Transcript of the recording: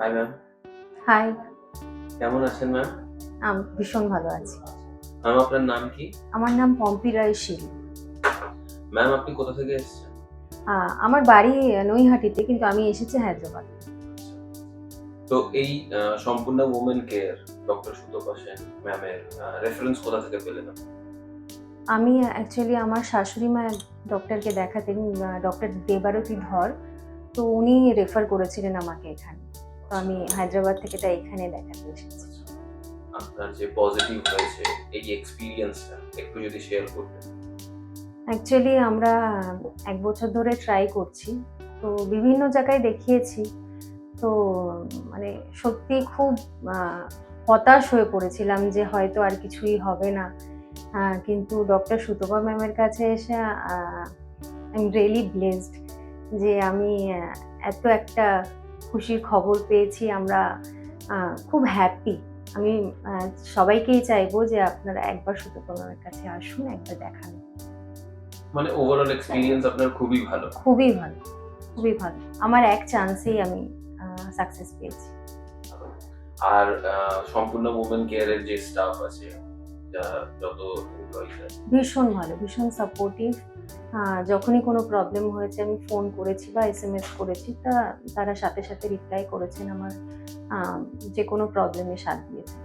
Hi ma'am hi কেমন আছেন ma'am আমি ভীষণ ভালো আছি। ম্যাম আপনার নাম কি? আমার নাম পম্পি রায় শীল ম্যাম আপনি কোথা থেকে এসেছেন? আমার বাড়ি নৈহাটিতে কিন্তু আমি এসেছি হায়দ্রাবাদ। তো এই সম্পূর্ণ women care doctor Sutapa Sen ম্যামের রেফারেন্স কোথা থেকে পেলেন আমি অ্যাকচুয়ালি আমার শাশুড়ি মা ডক্টরকে দেখাতেন ডক্টর দেবারতী ধর। তো উনি রেফার করেছিলেন আমাকে এখানে। তো আমি হায়দ্রাবাদ থেকে তাই এখানে দেখাতে এসেছি। আপনার যে পজিটিভ হয়েছে এই এক্সপিরিয়েন্সটা একটু যদি শেয়ার করতেন। অ্যাকচুয়ালি আমরা এক বছর ধরে ট্রাই করছি। তো বিভিন্ন জায়গায় দেখিয়েছি। তো মানে সত্যি খুব হতাশ হয়ে পড়েছিলাম যে হয়তো আর কিছুই হবে না। কিন্তু ডক্টর সুতপা ম্যামের কাছে এসে আই এম রিয়েলি ব্লেসড যে আমি এত একটা খুশির খবর পেয়েছি আমরা খুব হ্যাপি আমি সবাইকেই চাইব যে আপনারা একবার সুতপা ম্যামের কাছে আসুন একবার দেখান। মানে ওভারঅল এক্সপিরিয়েন্স আপনার খুবই ভালো। খুবই ভালো খুবই ভালো। আমার এক চান্সেই আমি সাকসেস পেয়েছি। আর সম্পূর্ণ ওমেন কেয়ারের যে স্টাফ আছে যত ভীষণ ভালো ভীষণ সাপোর্টিভ যখনই কোনো প্রবলেম হয়েছে, আমি ফোন করেছি বা এস এম এস করেছি, তা, তারা সাথে সাথে রিপ্লাই করেছেন আমার যে কোনো প্রবলেমে সাথ দিয়েছেন।